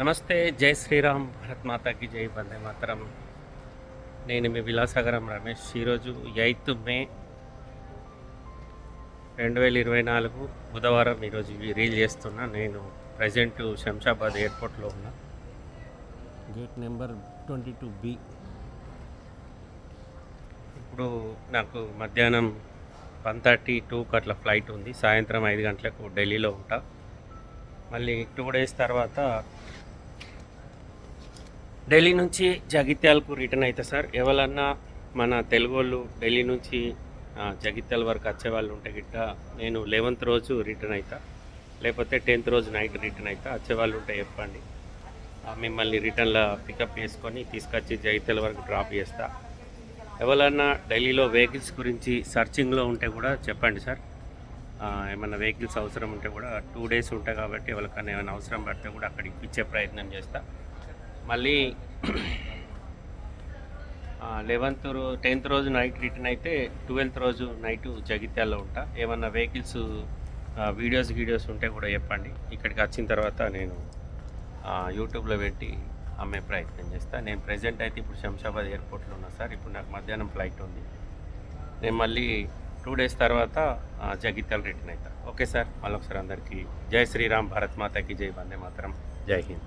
నమస్తే జై శ్రీరామ్. భరత్ మాతాకి జై వందే మాతరం. నేను మీ విలాసాగరం రమేష్. ఈరోజు ఎయిత్ మే రెండు వేల ఇరవై నాలుగు బుధవారం ఈరోజు రీల్ చేస్తున్నా. నేను ప్రజెంట్ శంషాబాద్ ఎయిర్పోర్ట్లో ఉన్నా. Gate number twenty two B. ఇప్పుడు నాకు మధ్యాహ్నం వన్ థర్టీ టూకి అట్లా ఫ్లైట్ ఉంది. సాయంత్రం ఐదు గంటలకు ఢిల్లీలో ఉంటా. మళ్ళీ టూ డేస్ తర్వాత ఢిల్లీ నుంచి జగిత్యాలకు రిటర్న్ అవుతా సార్. ఎవరన్నా మన తెలుగు వాళ్ళు ఢిల్లీ నుంచి జగిత్యాల వరకు వచ్చే వాళ్ళు ఉంటే గిట్ట నేను లెవెన్త్ రోజు రిటర్న్ అవుతా లేకపోతే టెన్త్ రోజు నైట్ రిటర్న్ అవుతా వచ్చే వాళ్ళు ఉంటే చెప్పండి. మిమ్మల్ని రిటర్న్లో పికప్ చేసుకొని తీసుకొచ్చి జగిత్యాల వరకు డ్రాప్ చేస్తా. ఎవరన్నా ఢిల్లీలో వెహికల్స్ గురించి సర్చింగ్లో ఉంటే కూడా చెప్పండి సార్. ఏమైనా వెహికల్స్ అవసరం ఉంటే కూడా టూ డేస్ ఉంటాయి కాబట్టి ఎవరికైనా ఏమైనా అవసరం పడితే కూడా అక్కడికి ఇప్పించే ప్రయత్నం చేస్తాను మళ్ళీ లెవెన్త్ రో టెన్త్ రోజు నైట్ రిటర్న్ అయితే ట్వెల్త్ రోజు నైట్ జగిత్యాల్లో ఉంటా. ఏమన్నా వెహికల్స్ వీడియోస్ వీడియోస్ ఉంటే కూడా చెప్పండి. ఇక్కడికి వచ్చిన తర్వాత నేను యూట్యూబ్లో పెట్టి అమ్మే ప్రయత్నం చేస్తా. నేను ప్రజెంట్ అయితే ఇప్పుడు శంషాబాద్ ఎయిర్పోర్ట్లో ఉన్నా సార్. ఇప్పుడు నాకు మధ్యాహ్నం ఫ్లైట్ ఉంది. నేను మళ్ళీ టూ డేస్ తర్వాత జగిత్యాల రిటర్న్ అవుతా ఓకే సార్. మళ్ళొకసారి అందరికీ జై శ్రీరామ్. భారత్ మాతకి జై. వందే మాత్రం. జై హింద్.